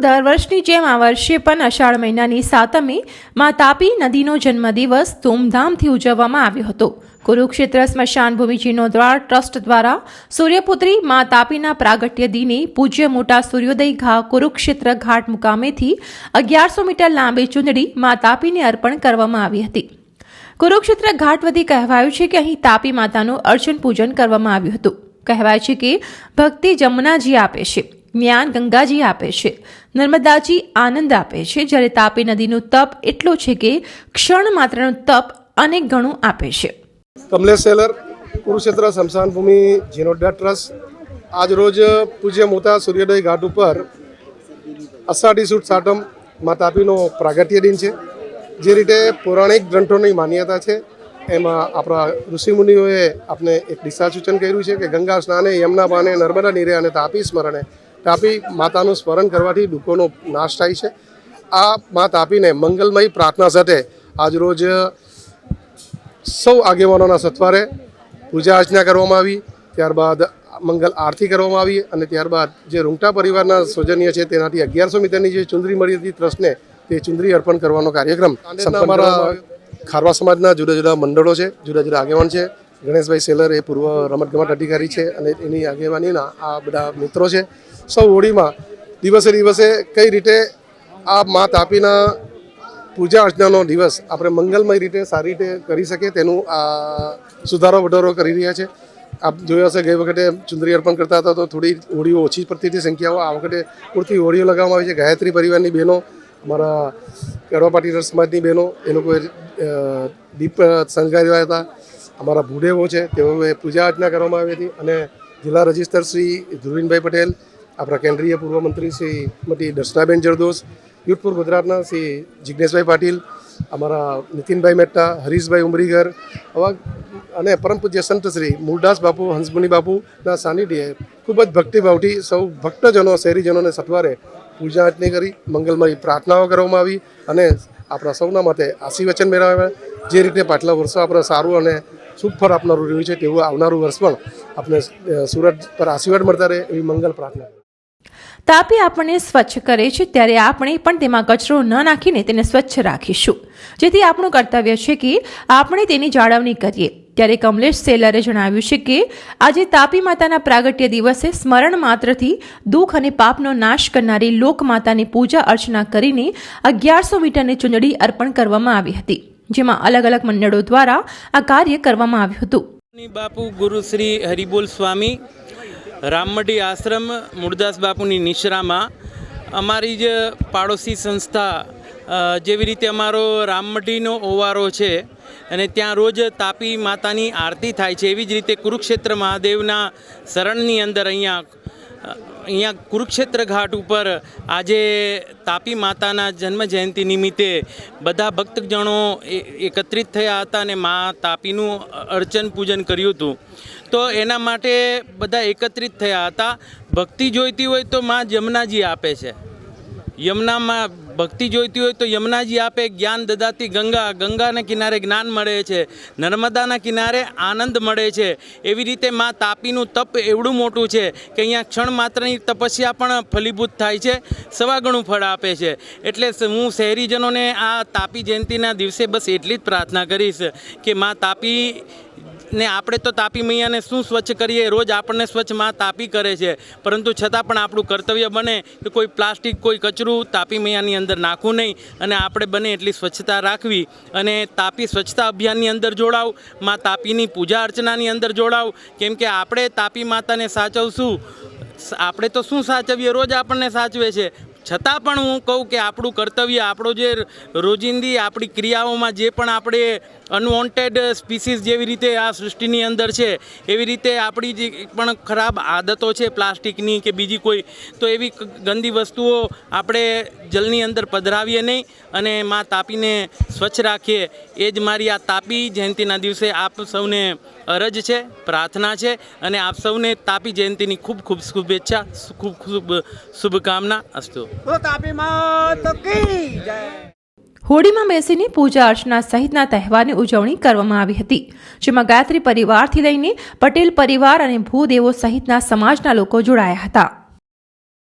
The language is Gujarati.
દર વર્ષની જેમ આ વર્ષે પણ અષાઢ મહિનાની સાતમે માં તાપી નદીનો જન્મદિવસ ધૂમધામથી ઉજવવામાં આવ્યો હતો. કુરુક્ષેત્ર સ્મશાન ભૂમિ જીર્ણોદ્વાર ટ્રસ્ટ દ્વારા સૂર્યપુત્રી માં તાપીના પ્રાગટ્ય દિને પૂજ્ય મોટા સૂર્યોદય ઘા કુરુક્ષેત્ર ઘાટ મુકામેથી અગિયારસો મીટર લાંબી ચૂંદડી માં તાપીને અર્પણ કરવામાં આવી હતી. કુરુક્ષેત્ર ઘાટ વધી કહેવાયું છે કે અહીં તાપી માતાનું અર્ચન પૂજન કરવામાં આવ્યું હતું. કહેવાય છે કે ભક્તિ જમુનાજી આપે છે. જ્ઞાન ગંગાજી આપે છે. નર્મદાજી આનંદ આપે છે. જ્યારે તાપી નદીનું તપ એટલો છે કે ક્ષણ માત્રનું તપ અનેક ગણું આપે છે. કમલેશ સેલર, કુરુક્ષેત્ર સ્મશાન ભૂમિ જીનોડા ટ્રસ્ટ. આજ રોજ પૂજ્ય મોતા સૂર્યોદય ઘાટ ઉપર અષાઢી સુદ સાટમ મા તાપીનો પ્રાગટ્ય દિન છે. જે રીતે પૌરાણિક ગ્રંથોની માન્યતા છે, એમાં આપણા ઋષિમુનિઓએ આપણે એક દિશા સૂચન કર્યું છે કે ગંગા સ્નાને યમના પાને નર્મદા નીરે અને તાપી સ્મરણે તાપી માતાનું સ્મરણ કરવાથી દુઃખોનો નાશ થાય છે. આ મા તાપીને મંગલમય પ્રાર્થના સાથે આજરોજ સૌ આગેવાનોના સત્વારે પૂજા અર્ચના કરવામાં આવી ત્યારબાદ મંગલ આરતી કરવામાં આવી અને ત્યારબાદ જે રૂંગટા પરિવારના સૌજન્ય છે તેનાથી અગિયારસો મીટરની જે ચુંદરી મળી હતી ટ્રસ્ટને તે ચુંદરી અર્પણ કરવાનો કાર્યક્રમ અમારા ખારવા સમાજના જુદા જુદા મંડળો છે જુદા જુદા આગેવાન છે. ગણેશભાઈ સેલર એ પૂર્વ રમતગમત અધિકારી છે અને એની આગેવાનીના આ બધા મિત્રો છે. સૌ હોળીમાં દિવસે દિવસે કઈ રીતે આ મા તાપીના પૂજા અર્ચનાનો દિવસ આપણે મંગલમય રીતે સારી રીતે કરી શકીએ તેનું આ સુધારો વધારો કરી રહ્યા છે. આપ જોયા હશે ગઈ વખતે ચુંદરી અર્પણ કરતા હતા તો થોડી હોળીઓ ઓછી પડતી સંખ્યાઓ આ વખતે પૂરતી હોળીઓ લગાવવામાં આવી છે. ગાયત્રી પરિવારની બહેનો, અમારા કડવા પાટીદાર સમાજની બહેનો, એ લોકોએ દીપ શણગાર્યા હતા. અમારા ભૂદેવો છે તેઓએ પૂજા અર્ચના કરવામાં આવી હતી અને જિલ્લા રજિસ્ટર શ્રી ધ્રુવીનભાઈ પટેલ, આપણા કેન્દ્રીય પૂર્વ મંત્રી શ્રી શ્રીમતી દર્શનાબેન જરદોસ, યુથપુર ગુજરાતના શ્રી જિજ્ઞેશભાઈ પાટીલ, અમારા નીતિનભાઈ મહેતા, હરીશભાઈ ઉમરીગર આવા અને પરમ પૂજ્ય સંત મૂળદાસ બાપુ, હંસમુનિ બાપુના સાનિધ્યે ખૂબ જ ભક્તિભાવથી સૌ ભક્તજનો શહેરીજનોને સત્વારે પૂજા અર્ચના કરી, મંગલમય પ્રાર્થનાઓ કરવામાં આવી અને આપણા સૌના માટે આશીર્વચન મેળવ્યા. જે રીતે પાછલા વર્ષો આપણે સારું અને શુભ ફળ આપનારું રહ્યું છે તેવું આવનારું વર્ષ પણ આપણે સુરત પર આશીર્વાદ મળતા રહે એવી મંગલ પ્રાર્થના તાપી આપણને સ્વચ્છ કરે છે ત્યારે આપણે પણ તેમાં કચરો ન નાખીને તેને સ્વચ્છ રાખીશું. જેથી આપણું કર્તવ્ય છે કે આપણે તેની જાળવણી કરીએ. ત્યારે કમલેશ સેલરે જણાવ્યું છે કે આજે તાપી માતાના પ્રાગટ્ય દિવસે સ્મરણ માત્રથી દુઃખ અને પાપનો નાશ કરનારી લોકમાતાની પૂજા અર્ચના કરીને અગિયારસો મીટરની ચૂંદડી અર્પણ કરવામાં આવી હતી. જેમાં અલગ અલગ મંડળો દ્વારા આ કાર્ય કરવામાં આવ્યું હતું. બાપુ ગુરુ શ્રી હરિબોલ સ્વામી, રામમઢી આશ્રમ મૂળદાસ બાપુની નિશ્રામાં અમારી જ પાડોશી સંસ્થા જેવી રીતે અમારો રામમઢીનો ઓવારો છે અને ત્યાં રોજ તાપી માતાની આરતી થાય છે, એવી જ રીતે કુરુક્ષેત્ર મહાદેવના શરણની અંદર અહીંયા અહીંયા કુરુક્ષેત્ર ઘાટ ઉપર આજે તાપી માતાના જન્મ જયંતિ નિમિત્તે બધા ભક્તજનો એકત્રિત થયા હતા અને મા તાપીનું અર્ચન પૂજન કર્યું હતું. તો એના માટે બધા એકત્રિત થયા હતા. ભક્તિ જોઈતી હોય તો મા જમનાજી આપે છે. યમુનામાં ભક્તિ જોઈતી હોય તો યમુનાજી આપે જ્ઞાન દદાતી ગંગા, ગંગાના કિનારે જ્ઞાન મળે છે, નર્મદાના કિનારે આનંદ મળે છે. એવી રીતે મા તાપીનું તપ એવડું મોટું છે કે અહીંયા ક્ષણ માત્રની તપસ્યા પણ ફલીભૂત થાય છે સવા ગણું ફળ આપે છે. એટલે હું શહેરીજનોને આ તાપી જયંતિના દિવસે બસ એટલી જ પ્રાર્થના કરીશ કે મા તાપી ને આપણે તો તાપી મૈયાને શું સ્વચ્છ કરીએ? રોજ આપણને સ્વચ્છમાં તાપી કરે છે. પરંતુ છતાં પણ આપણું કર્તવ્ય બને કે કોઈ પ્લાસ્ટિક, કોઈ કચરું તાપી મૈયાની અંદર નાખવું નહીં અને આપણે બને એટલી સ્વચ્છતા રાખવી અને તાપી સ્વચ્છતા અભિયાનની અંદર જોડાવ, માં તાપીની પૂજા અર્ચનાની અંદર જોડાવ. કેમ કે આપણે તાપી માતાને સાચવશું. આપણે તો શું સાચવીએ? રોજ આપણને સાચવે છે. છતાં પણ હું કહું કે આપણું કર્તવ્ય, આપણો જે રોજિંદી, આપણી ક્રિયાઓમાં જે પણ આપણે અનવોન્ટેડ સ્પીસીસ જેવી રીતે આ સૃષ્ટિની અંદર છે, એવી રીતે આપણી જે પણ ખરાબ આદતો છે પ્લાસ્ટિકની કે બીજી કોઈ, તો એવી ગંદી વસ્તુઓ આપણે જલની અંદર પધરાવીએ નહીં અને માં તાપીને સ્વચ્છ રાખીએ. એ જ મારી આ તાપી જયંતિના દિવસે આપ સૌને અરજ છે, પ્રાર્થના છે અને આપ સૌને તાપી જયંતિની ખૂબ ખૂબ શુભેચ્છા ખૂબ ખૂબ શુભકામના અસ્તુ. હોળીમાં બેસીને પૂજા અર્ચના સહિતના તહેવારની ઉજવણી કરવામાં આવી હતી, જેમાં ગાયત્રી પરિવારથી લઈને પટેલ પરિવાર અને ભૂદેવો સહિતના સમાજના લોકો જોડાયા હતા.